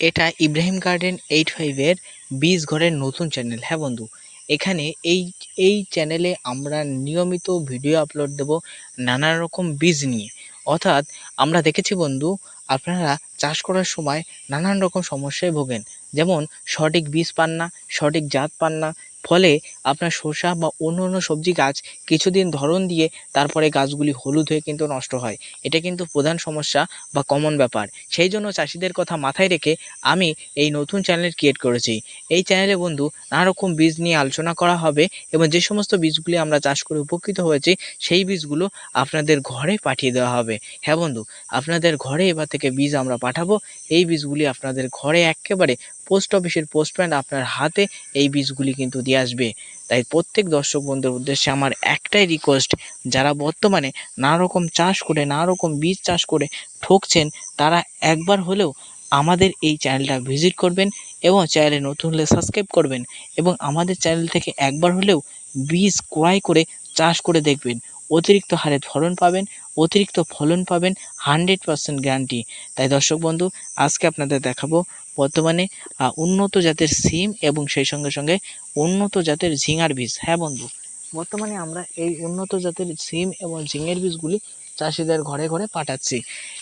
এটা Ibrahim garden eight ফাইভের বিশ ঘরের নতুন চ্যানেল হ্যাঁ বন্ধু, এখানে এই এই চ্যানেলে আমরা নিয়মিত ভিডিও আপলোড দেব নানা রকম বীজ নিয়ে। অর্থাৎ আমরা দেখেছি বন্ধু, আপনারা চাষ করার সময় নানান রকম সমস্যায় ভোগেন। যেমন সঠিক বীজ পান না, সঠিক জাত পান না ফলে আপনার শসা বা অন্য অন্য সবজি গাছ কিছুদিন ধরন দিয়ে তারপরে গাছগুলি হলুদ হয়ে কিন্তু নষ্ট হয়। এটা কিন্তু প্রধান সমস্যা বা কমন ব্যাপার। সেই জন্য চাষিদের কথা মাথায় রেখে আমি এই নতুন চ্যানেল ক্রিয়েট করেছি। এই চ্যানেলে বন্ধু নানা রকম বীজ নিয়ে আলোচনা করা হবে এবং যে সমস্ত বীজগুলি আমরা চাষ করে উপকৃত হয়েছি, সেই বীজগুলো আপনাদের ঘরে পাঠিয়ে দেওয়া হবে। হ্যাঁ বন্ধু, আপনাদের ঘরে এবার থেকে বীজ আমরা পাঠাবো। এই বীজগুলি আপনাদের ঘরে একেবারে পোস্ট অফিসের পোস্টম্যান আপনার হাতে, এই বীজগুলি কিন্তু দিয়ে আসবে। তাই প্রত্যেক দর্শক বন্ধুর উদ্দেশ্যে আমার একটাই রিকোয়েস্ট যারা বর্তমানে নানা রকম চাষ করে নানা রকম বীজ চাষ করে ঠকছেন, তারা একবার হলেও আমাদের এই চ্যানেলটা ভিজিট করবেন এবং চ্যানেলে নতুন হলে সাবস্ক্রাইব করবেন এবং আমাদের চ্যানেল থেকে একবার হলেও বীজ ক্রয় করে চাষ করে দেখবেন। অতিরিক্ত হারে ফলন পাবেন, অতিরিক্ত ফলন পাবেন হান্ড্রেড পার্সেন্ট গ্যারান্টি তাই দর্শক বন্ধু, আজকে আপনাদের দেখাবো বর্তমানে উন্নত জাতের সিম এবং সেই সঙ্গে সঙ্গে উন্নত জাতের ঝিঙার বীজ। হ্যাঁ বন্ধু, বর্তমানে আমরা এই উন্নত জাতের সিম এবং ঝিঙের বীজগুলি চাষিদের ঘরে ঘরে পাঠাচ্ছি।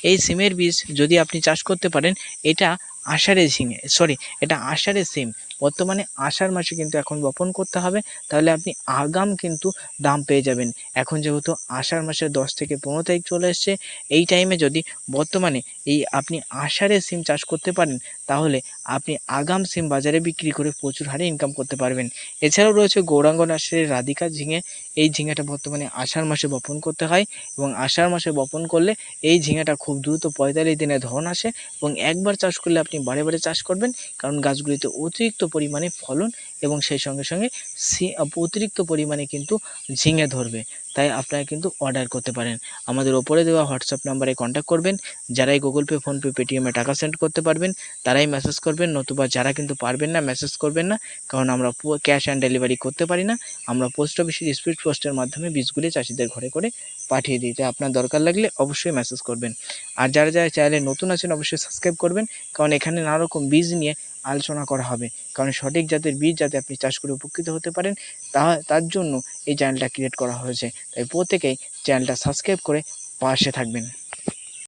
এই সিমের বীজ যদি আপনি চাষ করতে পারেন, এটা আষাঢ়ে ঝিঙে সরি এটা আষাঢ়ে সিম। বর্তমানে আষাঢ় মাসে কিন্তু এখন বপন করতে হবে, তাহলে আপনি আগাম কিন্তু দাম পেয়ে যাবেন। এখন যেহেতু আষাঢ় মাসের দশ থেকে পনেরো তারিখ চলে এসছে, এই টাইমে যদি বর্তমানে এই আপনি আষাঢ়ে সিম চাষ করতে পারেন, তাহলে আপনি আগাম সিম বাজারে বিক্রি করে প্রচুর হারে ইনকাম করতে পারবেন। এছাড়াও রয়েছে গৌরাঙ্গ নার্সারির রাধিকা ঝিঙে, এই ঝিঙেটা বর্তমানে আষাঢ় মাসে বপন করতে হয় এবং আষাঢ় মাসে বপন করলে এই ঝিঙেটা খুব দ্রুত পঁয়তাল্লিশ দিনে ধন আসে এবং একবার চাষ করলে আপনি বারে বারে চাষ করবেন কারণ গাছগুলিতে অতিরিক্ত পরিমাণে ফলন এবং সেই সঙ্গে সঙ্গে সি, অতিরিক্ত পরিমাণে কিন্তু ঝিঙে ধরবে। তাই আপনারা কিন্তু অর্ডার করতে পারেন। আমাদের ওপরে দেওয়া হোয়াটসঅ্যাপ নাম্বারে কন্ট্যাক্ট করবেন। যারাই গুগল পে ফোনপে পেটিএমে টাকা সেন্ড করতে পারবেন, তারাই মেসেজ করবেন। নতুবা যারা কিন্তু পারবেন না মেসেজ করবেন না, কারণ আমরা ক্যাশ অ্যান্ড ডেলিভারি করতে পারি না। আমরা পোস্ট অফিসের স্পিড পোস্টের মাধ্যমে বীজগুলি চাষিদের ঘরে করে পাঠিয়ে দিই। তাই আপনার দরকার লাগলে অবশ্যই মেসেজ করবেন। আর যারা যারা চ্যানেলে নতুন আছেন, অবশ্যই সাবস্ক্রাইব করবেন। কারণ এখানে নানা রকম বীজ নিয়ে আলোচনা করা হবে। কারণ সঠিক জাতের বীজ যাতে আপনি চাষ করে উপকৃত হতে পারেন, তা, তার জন্য এই চ্যানেলটা ক্রিয়েট করা হয়েছে। তাই প্রত্যেকেই চ্যানেলটা সাবস্ক্রাইব করে পাশে থাকবেন।